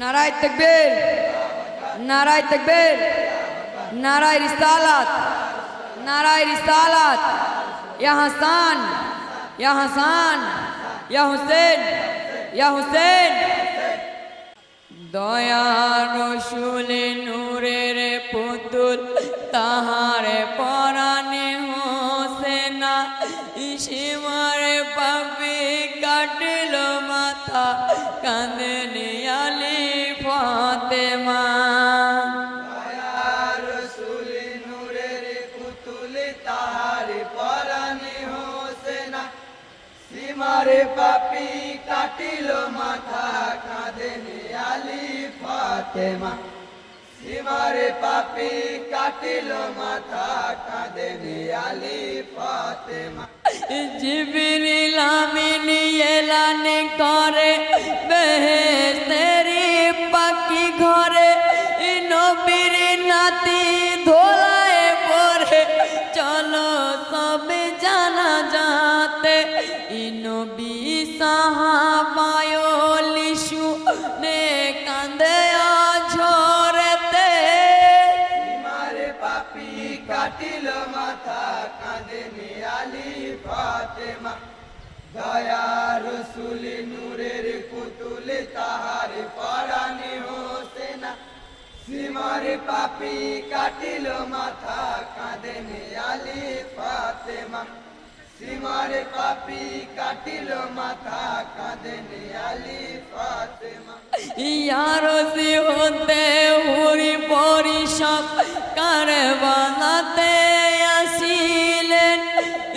নারায় তকবীর নারায় তকবীর, নারায় রিসালাত নারায় রিসালাত। ইয়া হাসান ইয়া হাসান, ইয়া হুসেন ইয়া হুসেন। দয়ার রসুলে নূরের পুতুল, তাহারে পরাণে হোসেনা ইসিমারে পাপি কাটিল মাথা আলী ফাতেমা সীমারে পাপি কাটিল মাথা কাঁদেনি আলী ফাতেমা। সীমারে পাপি কাটিল মাথা কাঁদেনি আলী ফাতেমা। জিবিরিল আমিন এলান করে পাপি কাটিল মাথা কাঁদেনি আলী ফাতেমা। দয়া রসুলি নূরের পুতুলি, তাহার পরানি হোসেনা। সীমারে পাপি কাটিল মাথা কাঁদেনি আলী ফাতেমা। সীমারে পাপি কাটিল মাথা কাঁদেনি আলী ফাতেমা। ইয়ারসি হতে হুরি পরিষদ কারে বানাতে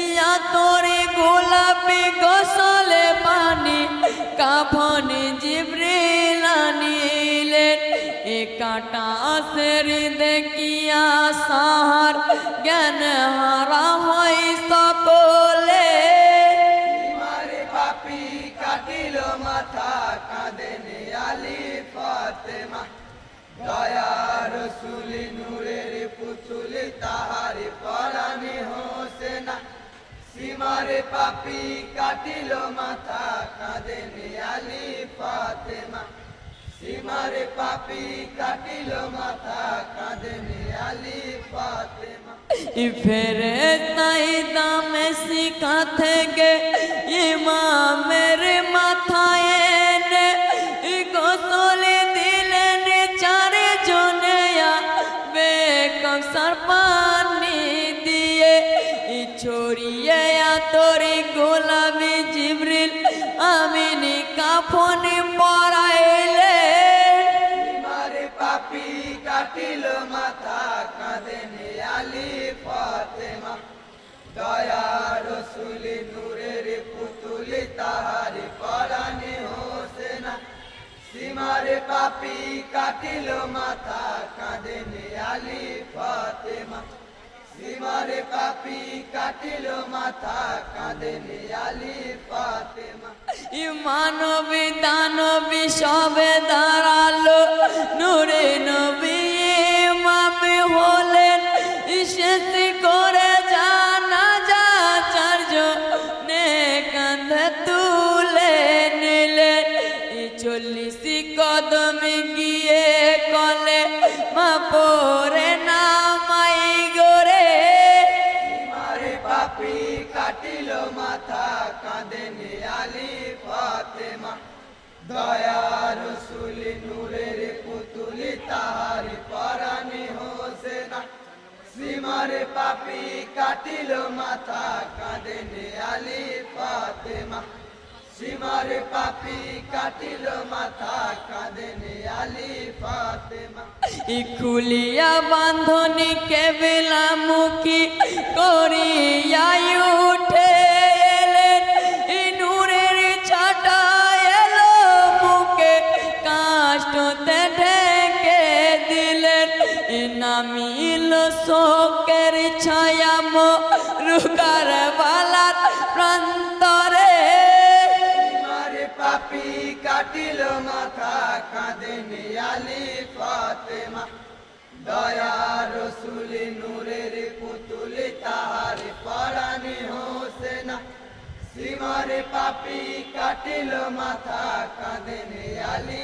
ইয়া গোলাপি পানি কাটা আসের দেখিয়া সাহার জ্ঞান হারা হয় সকলে। পাপি কাটিল মাথা, কাঁদেনে আলী ফাতেমা। দয়া রসুলি নূরের পুতুলি তাহারি পরানি হোসেনা সীমারে পাপি কাটিল মাথা কাঁদেনে আলী ফাতেমা সীমারে পাপি কাটিল মাথা কাঁদেনে আলী ফাতেমা ফেরে তাই দামে শিখা থেকে ইমামের মাথায় এনে ছড়িয়ে তোরে গোলামি জিবরিল আমিনি কাফনি পরাইলে। মারে পাপি কাটিল মাথা, কাঁদেনে আলী ফাতেমা। দয়া রসুলি নূরের পুতুলি, তাহারি পরানি হোসেনা। সীমারে পাপি কাটিল মাথা, কাঁদেনে আলী ফাতেমা। সীমারে পাপি কাটিল মাথা কাঁদেনে আলী মানবী দানবী সবে দয়া রসুলি নূরের পুতুলি পাপি কাটিল মাথা, কাঁদেনে আলী ফাতেমা। সীমারে পাপি কাটিল মাথা, কাঁদেনে ফাতেমা। ইকুলিয়া কেবেলা মুখী করিয়া ছায়া মুরুকার বালার প্রান্তরে। মারে পাপি কাটিল মাথা, কাঁদেনে আলী ফাতেমা। দয়া রসুলি নূরের পুতুলি, তাহার পরানি হোসেনা। সীমারে পাপি কাটিল মাথা, কাঁদেনে আলী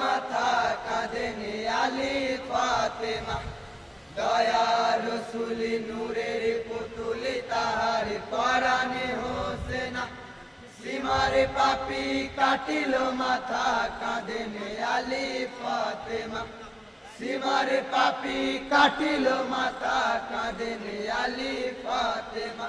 মাথা কাঁদেন আলী ফাতেমা। দয়া রসুলি নূরের পুতুলি তাহার পরাণে হোসেনা। সীমারে পাপি কাটিল মাথা কাঁদেন আলী ফাতেমা। সীমারে পাপি কাটিল মাথা কাঁদেন আলী ফাতেমা।